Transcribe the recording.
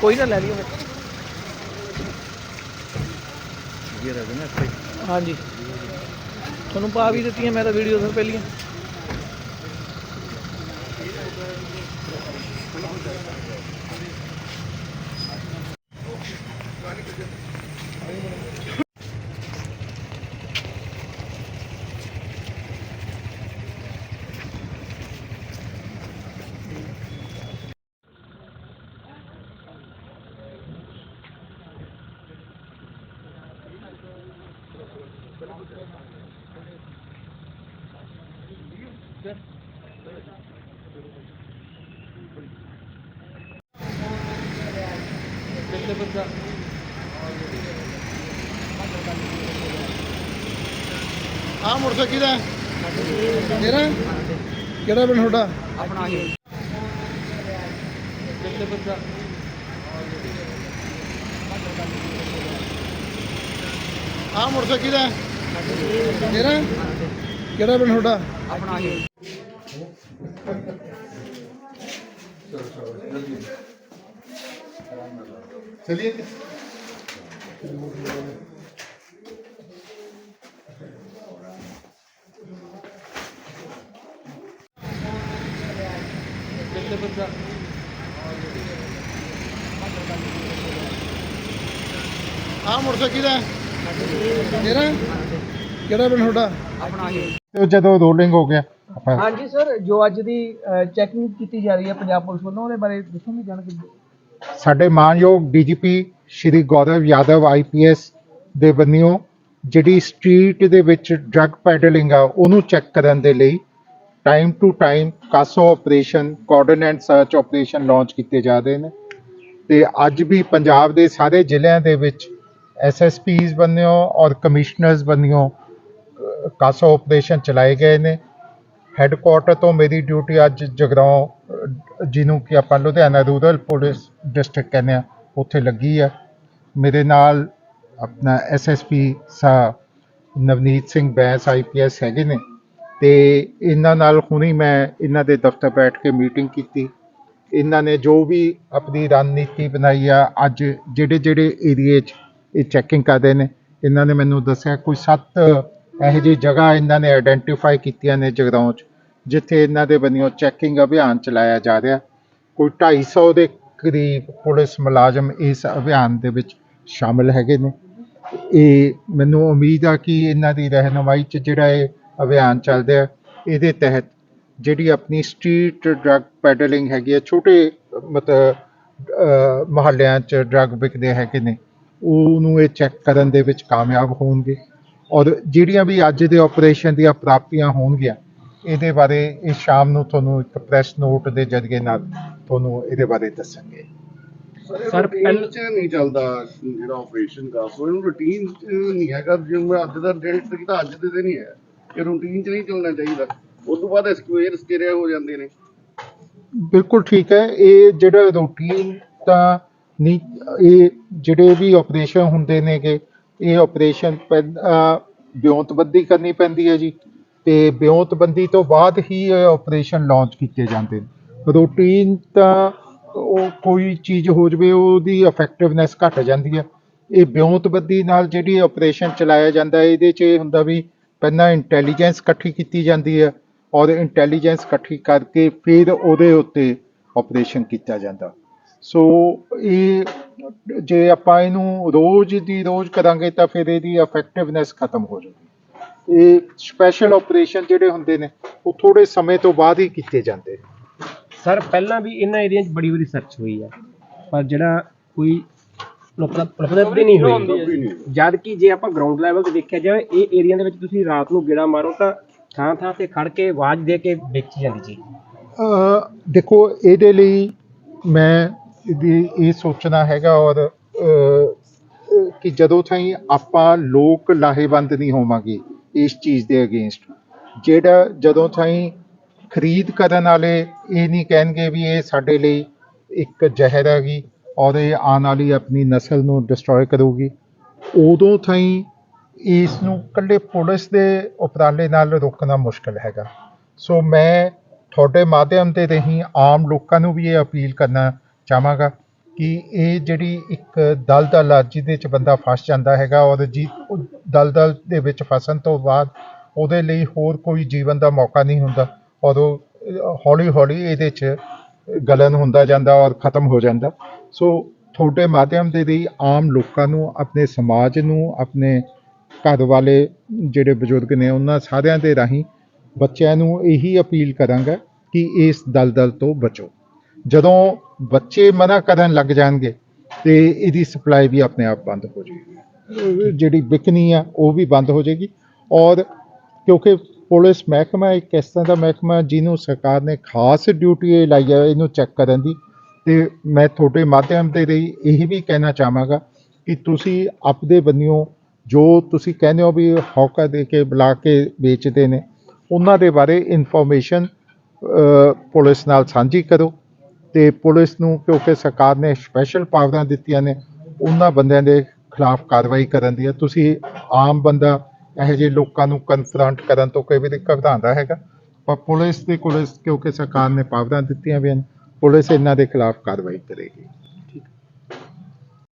ਕੋਈ ਨਾ ਲੈ ਲਿਓ ਫਿਰ। ਇਹ ਰਹਿ ਨਾ ਇੱਥੇ। ਹਾਂਜੀ। ਤੁਹਾਨੂੰ ਪਾ ਵੀ ਦਿੱਤੀਆਂ ਮੈਂ ਤਾਂ ਵੀਡੀਓ ਸਰ ਪਹਿਲੀਆਂ। ਕਿੱਥੇ ਬੰਦਾ ਆ ਮੋਟਰਸਾਈਕਲ ਕਿਹਦਾ? ਤੇਰਾ ਕਿਹੜਾ ਪਿੰਡ ਤੁਹਾਡਾ ਆਪਣਾ ਹੀ ਕਿੱਥੇ ਬੰਦਾ ਆ ਮੋਟਰਸਾਈਕਲ ਕਿਹਦਾ? ਤੇਰਾ? ਕਿਹੜਾ ਪਿੰਡ ਤੁਹਾਡਾ? ਆਪਣਾ ਹੀ ਚਲਿਏ ਕਿੱਥੇ ਬੰਦਾ ਆ ਮੋਟਰਸਾਈਕਲ ਕਿਹਦਾ ਹੈ? ਤੇਰਾ? ਕਿਹੜਾ ਪਿੰਡ ਤੁਹਾਡਾ? ਆਪਣਾ ਹੀ ਤੇ ਜਦੋਂ ਰੋਲਿੰਗ ਹੋ ਗਿਆ ਹਾਂਜੀ ਸਰ ਜੋ ਅੱਜ ਦੀ ਚੈਕਿੰਗ ਕੀਤੀ ਜਾ ਰਹੀ ਹੈ ਪੰਜਾਬ ਪੁਲਿਸ ਵੱਲੋਂ ਉਹਦੇ ਬਾਰੇ ਦੱਸੋਗੇ ਜਾਣਕਾਰੀ ਸਾਡੇ ਮਾਨਯੋਗ ਡੀਜੀਪੀ ਸ਼੍ਰੀ ਗੌਰਵ ਯਾਦਵ ਆਈਪੀਐਸ ਦੇ ਬੰਨਿਓ ਜਿਹੜੀ ਸਟਰੀਟ ਦੇ ਵਿੱਚ ਡਰੱਗ ਪੈਡਲਿੰਗ ਆ ਉਹਨੂੰ ਚੈੱਕ ਕਰਨ ਦੇ ਲਈ time to time CASO operation coordinate search operation launch ਕੀਤੇ ਜਾ ਰਹੇ ਨੇ। ਤੇ ਅੱਜ ਵੀ ਪੰਜਾਬ ਦੇ ਸਾਰੇ ਜ਼ਿਲ੍ਹਿਆਂ ਦੇ ਵਿੱਚ ਐਸਐਸਪੀਜ਼ ਬੰਨਿਓ ਔਰ ਕਮਿਸ਼ਨਰਸ ਬੰਨਿਓ ਅਹ, ਕਾਸੋ ਆਪਰੇਸ਼ਨ ਚਲਾਏ ਗਏ ਨੇ। ਹੈੱਡਕੁਆਟਰ ਤੋਂ ਮੇਰੀ ਡਿਊਟੀ ਅੱਜ ਜਗਰਾਉਂ ਜਿਹਨੂੰ ਕਿ ਆਪਾਂ ਲੁਧਿਆਣਾ ਰੂਰਲ ਪੁਲਿਸ ਡਿਸਟ੍ਰਿਕਟ ਕਹਿੰਦੇ ਆ ਉੱਥੇ ਲੱਗੀ ਆ। ਮੇਰੇ ਨਾਲ ਆਪਣਾ ਐਸਐਸਪੀ ਸਾ ਨਵਨੀਤ ਸਿੰਘ ਬੈਂਸ ਆਈਪੀਐਸ ਹੈਗੇ ਨੇ ਤੇ ਇਹਨਾਂ ਨਾਲ ਹੁਣੀ ਮੈਂ ਇਹਨਾਂ ਦੇ ਦਫ਼ਤਰ ਬੈਠ ਕੇ ਮੀਟਿੰਗ ਕੀਤੀ। ਇਹਨਾਂ ਨੇ ਜੋ ਵੀ ਆਪਣੀ ਰਣਨੀਤੀ ਬਣਾਈ ਆ ਅੱਜ ਜਿਹੜੇ ਜਿਹੜੇ ਏਰੀਏ 'ਚ ਇਹ ਚੈਕਿੰਗ ਕਰਦੇ ਨੇ। ਇਹਨਾਂ ਨੇ ਮੈਨੂੰ ਦੱਸਿਆ ਕੋਈ ਸੱਤ ਇਹੋ ਜਿਹੀ ਜਗ੍ਹਾ ਇਹਨਾਂ ਨੇ ਆਇਡੈਂਟੀਫਾਈ ਕੀਤੀਆਂ ਨੇ ਜਗਰਾਉਂ 'ਚ, ਜਿੱਥੇ ਇਹਨਾਂ ਦੇ ਬੰਨਿਓ ਚੈਕਿੰਗ ਅਭਿਆਨ ਚਲਾਇਆ ਜਾ ਰਿਹਾ। ਕੋਈ 250 ਦੇ ਕਰੀਬ ਪੁਲਿਸ ਮੁਲਾਜ਼ਮ ਇਸ ਅਭਿਆਨ ਦੇ ਵਿੱਚ ਸ਼ਾਮਲ ਹੈਗੇ ਨੇ। ਇਹ ਮੈਨੂੰ ਉਮੀਦ ਆ ਕਿ ਇਹਨਾਂ ਦੀ ਰਹਿਨੁਮਾਈ 'ਚ ਜਿਹੜਾ ਇਹ ਅਭਿਆਨ ਚੱਲ ਰਿਹਾ, ਇਹਦੇ ਤਹਿਤ ਜਿਹੜੀ ਆਪਣੀ ਸਟਰੀਟ ਡਰੱਗ ਪੈਡਲਿੰਗ ਹੈਗੀ ਹੈ ਛੋਟੇ ਮਤਲਬ ਮਹੱਲਿਆਂ 'ਚ ਡਰੱਗ ਵਿਕਦੇ ਹੈਗੇ ਨੇ। ਉਹਨੂੰ ਇਹ ਚੈੱਕ ਕਰਨ ਦੇ ਵਿੱਚ ਕਾਮਯਾਬ ਹੋਣਗੇ। ਔਰ ਜਿਹੜੀਆਂ ਵੀ ਅੱਜ ਦੇ ਆਪਰੇਸ਼ਨ ਦੀਆਂ ਪ੍ਰਾਪਤੀਆਂ ਹੋਣਗੀਆਂ ਇਹਦੇ ਬਾਰੇ ਇਹ ਸ਼ਾਮ ਨੂੰ ਤੁਹਾਨੂੰ ਇੱਕ ਪ੍ਰੈਸ ਨੋਟ ਦੇ ਜ਼ਰੀਏ ਨਾਲ ਤੁਹਾਨੂੰ ਇਹਦੇ ਬਾਰੇ ਦੱਸਾਂਗੇ। ਸਰ ਪਹਿਲ ਚ ਨਹੀਂ ਚੱਲਦਾ ਜਿਹੜਾ ਆਪਰੇਸ਼ਨ ਦਾ ਸੋ ਇਹਨੂੰ ਰੂਟੀਨ ਚ ਨਹੀਂ ਹੈਗਾ। ਜਿਵੇਂ ਅੱਜ ਦਾ ਡੇਟ ਤੇ ਕੀਤਾ ਅੱਜ ਦੇ ਤੇ ਨਹੀਂ ਹੈ। ਇਹ ਰੂਟੀਨ ਚ ਨਹੀਂ ਚੱਲਣਾ ਚਾਹੀਦਾ। ਉਸ ਤੋਂ ਬਾਅਦ ਹੋ ਜਾਂਦੇ ਨੇ। ਬਿਲਕੁਲ ਠੀਕ ਹੈ। ਇਹ ਜਿਹੜਾ ਰੂਟੀਨ ਤਾਂ ਨਹੀਂ, ਇਹ ਜਿਹੜੇ ਵੀ ਆਪਰੇਸ਼ਨ ਹੁੰਦੇ ਨੇਗੇ, ਇਹ ਆਪਰੇਸ਼ਨ ਬਿਉਂਤਬੰਦੀ ਕਰਨੀ ਪੈਂਦੀ ਹੈ ਜੀ। ਤੇ ਬਿਉਂਤਬੰਦੀ ਤੋਂ ਬਾਅਦ ਹੀ ਇਹ ਆਪਰੇਸ਼ਨ ਲਾਂਚ ਕੀਤੇ ਜਾਂਦੇ ਨੇ। ਰੂਟੀਨ ਤਾਂ ਉਹ ਕੋਈ ਚੀਜ਼ ਹੋ ਜਵੇ, ਉਹਦੀ ਇਫੈਕਟਿਵਨੈਸ ਘਟ ਜਾਂਦੀ ਹੈ। ਇਹ ਬਿਉਂਤਬੰਦੀ ਨਾਲ ਜਿਹੜੀ ਆਪਰੇਸ਼ਨ ਚਲਾਇਆ ਜਾਂਦਾ ਹੈ ਇਹਦੇ 'ਚ ਇਹ ਹੁੰਦਾ ਵੀ ਪਹਿਲਾਂ ਇੰਟੈਲੀਜੈਂਸ ਇਕੱਠੀ ਕੀਤੀ ਜਾਂਦੀ ਹੈ ਔਰ ਇੰਟੈਲੀਜੈਂਸ ਇਕੱਠੀ ਕਰਕੇ ਫਿਰ ਉਹਦੇ ਉੱਤੇ ਆਪਰੇਸ਼ਨ ਕੀਤਾ ਜਾਂਦਾ। ਸੋ ਇਹ ਜੇ ਆਪਾਂ ਇਹਨੂੰ ਰੋਜ਼ ਦੀ ਰੋਜ਼ ਕਰਾਂਗੇ ਤਾਂ ਫਿਰ ਇਹਦੀ ਇਫੈਕਟਿਵਨੈਸ ਖਤਮ ਹੋ ਜਾਊਗੀ। ਇਹ ਸਪੈਸ਼ਲ ਆਪਰੇਸ਼ਨ ਜਿਹੜੇ ਹੁੰਦੇ ਨੇ ਉਹ ਥੋੜੇ ਸਮੇਂ ਤੋਂ ਬਾਅਦ ਹੀ ਕੀਤੇ ਜਾਂਦੇ ਨੇ। ਸਰ ਪਹਿਲਾਂ ਵੀ ਇਹਨਾਂ ਏਰੀਆ 'ਚ ਬੜੀ ਵਾਰੀ ਸਰਚ ਹੋਈ ਆ। ਪਰ ਜਿਹੜਾ ਕੋਈ ਉਪਲਬਧੀ ਨਹੀਂ ਹੋਈ। ਜਦ ਕਿ ਜੇ ਆਪਾਂ ਗਰਾਊਂਡ ਲੈਵਲ ਤੇ ਦੇਖਿਆ ਜਾਵੇ ਇਹ ਏਰੀਆ ਦੇ ਵਿੱਚ ਤੁਸੀਂ ਰਾਤ ਨੂੰ ਗੇੜਾ ਮਾਰੋ ਤਾਂ ਥਾਂ ਥਾਂ ਤੇ ਖੜ ਕੇ ਆਵਾਜ਼ ਦੇ ਕੇ ਵੇਚੀ ਜਾਂਦੀ ਜੀ ਦੇਖੋ ਇਹਦੇ ਲਈ ਮੈਂ ਇਹਦੀ ਇਹ ਸੋਚਣਾ ਹੈਗਾ ਔਰ ਕਿ ਜਦੋਂ ਤਾਈਂ ਆਪਾਂ ਲੋਕ ਲਾਹੇਵੰਦ ਨਹੀਂ ਹੋਵਾਂਗੇ ਇਸ ਚੀਜ਼ ਦੇ ਅਗੇਂਸਟ ਜਿਹੜਾ ਜਦੋਂ ਤਾਈਂ ਖਰੀਦ ਕਰਨ ਵਾਲੇ ਇਹ ਨਹੀਂ ਕਹਿਣਗੇ ਵੀ ਇਹ ਸਾਡੇ ਲਈ ਇੱਕ ਜ਼ਹਿਰ ਹੈਗੀ ਔਰ ਇਹ ਆਉਣ ਵਾਲੀ ਆਪਣੀ ਨਸਲ ਨੂੰ ਡਿਸਟਰੋਏ ਕਰੂਗੀ, ਉਦੋਂ ਤਾਈਂ ਇਸ ਨੂੰ ਇਕੱਲੇ ਪੁਲਿਸ ਦੇ ਉਪਰਾਲੇ ਨਾਲ ਰੋਕਣਾ ਮੁਸ਼ਕਲ ਹੈਗਾ। ਸੋ ਮੈਂ ਤੁਹਾਡੇ ਮਾਧਿਅਮ ਤੇ ਰਹੀ ਆਮ ਲੋਕਾਂ ਨੂੰ ਵੀ ਇਹ ਅਪੀਲ ਕਰਨਾ ਚਾਹਾਂਗਾ ਕਿ ਇਹ ਜਿਹੜੀ ਇੱਕ ਦਲਦਲ ਆ ਜਿਹਦੇ ਚ ਬੰਦਾ ਫਸ ਜਾਂਦਾ ਹੈਗਾ ਔਰ ਜੀ, ਉਹ ਦਲਦਲ ਦੇ ਵਿੱਚ ਫਸਣ ਤੋਂ ਬਾਅਦ ਉਹਦੇ ਲਈ ਹੋਰ ਕੋਈ ਜੀਵਨ ਦਾ ਮੌਕਾ ਨਹੀਂ ਹੁੰਦਾ। ਔਰ ਉਹ ਹੌਲੀ ਹੌਲੀ ਇਹਦੇ ਚ ਗਲਨ ਹੁੰਦਾ ਜਾਂਦਾ ਔਰ ਖਤਮ ਹੋ ਜਾਂਦਾ। ਸੋ ਤੁਹਾਡੇ ਮਾਧਿਅਮ ਦੇ ਲਈ ਆਮ ਲੋਕਾਂ ਨੂੰ, ਆਪਣੇ ਸਮਾਜ ਨੂੰ, ਆਪਣੇ ਘਰ ਵਾਲੇ ਜਿਹੜੇ ਬਜ਼ੁਰਗ ਨੇ, ਉਹਨਾਂ ਸਾਰਿਆਂ ਦੇ ਰਾਹੀਂ ਬੱਚਿਆਂ ਨੂੰ ਇਹੀ ਅਪੀਲ ਕਰਾਂਗਾ ਕਿ ਇਸ ਦਲਦਲ ਤੋਂ ਬਚੋ। ਜਦੋਂ ਬੱਚੇ ਮਨਾ ਕਰਨ ਲੱਗ ਜਾਣਗੇ ਤੇ ਇਹਦੀ ਸਪਲਾਈ ਵੀ ਆਪਣੇ ਆਪ ਬੰਦ ਹੋ ਜਾਏਗੀ। ਜਿਹੜੀ ਵਿਕਣੀ ਆ, ਉਹ ਵੀ ਬੰਦ ਹੋ ਜਾਏਗੀ। ਔਰ ਕਿਉਂਕਿ ਪੁਲਿਸ ਮਹਿਕਮਾ ਇੱਕ ਇਸ ਤਰ੍ਹਾਂ ਦਾ ਮਹਿਕਮਾ ਜਿਹਨੂੰ ਸਰਕਾਰ ਨੇ ਖਾਸ ਡਿਊਟੀ ਲਾਈ ਹੈ ਇਹਨੂੰ ਚੈੱਕ ਕਰਨ ਦੀ। ਤੇ ਮੈਂ ਤੁਹਾਡੇ ਮਾਧਿਅਮ ਦੇ ਲਈ ਇਹ ਵੀ ਕਹਿਣਾ ਚਾਹਾਂਗਾ ਕਿ ਤੁਸੀਂ ਆਪਦੇ ਬੰਨਿਓ ਜੋ ਤੁਸੀਂ ਕਹਿੰਦੇ ਹੋ ਵੀ ਹੌਕਾ ਦੇ ਕੇ, ਬੁਲਾ ਕੇ ਵੇਚਦੇ ਨੇ, ਉਹਨਾਂ ਦੇ ਬਾਰੇ ਇਨਫੋਰਮੇਸ਼ਨ ਪੁਲਿਸ ਨਾਲ ਸਾਂਝੀ ਕਰੋ। ਤੇ ਪੁਲਿਸ ਨੂੰ, ਕਿਉਂਕਿ ਸਰਕਾਰ ਨੇ ਸਪੈਸ਼ਲ ਪਾਵਰਾਂ ਦਿੱਤੀਆਂ ਨੇ, ਉਹਨਾਂ ਬੰਦਿਆਂ ਦੇ ਖਿਲਾਫ ਕਾਰਵਾਈ ਕਰਨ ਦੀ ਹੈ। ਤੁਸੀਂ ਆਮ ਬੰਦਾ, ਇਹੋ ਜਿਹੇ ਲੋਕਾਂ ਨੂੰ ਕਨਫਰੰਟ ਕਰਨ ਤੋਂ ਕਈ ਵਾਰੀ ਘਬਰਾਉਂਦਾ ਹੈਗਾ। ਪਰ ਪੁਲਿਸ ਦੇ ਕੋਲ ਕਿਉਂਕਿ ਸਰਕਾਰ ਨੇ ਪਾਵਰਾਂ ਦਿੱਤੀਆਂ ਵੀ ਹਨ, ਪੁਲਿਸ ਇਹਨਾਂ ਦੇ ਖਿਲਾਫ ਕਾਰਵਾਈ ਕਰੇਗੀ।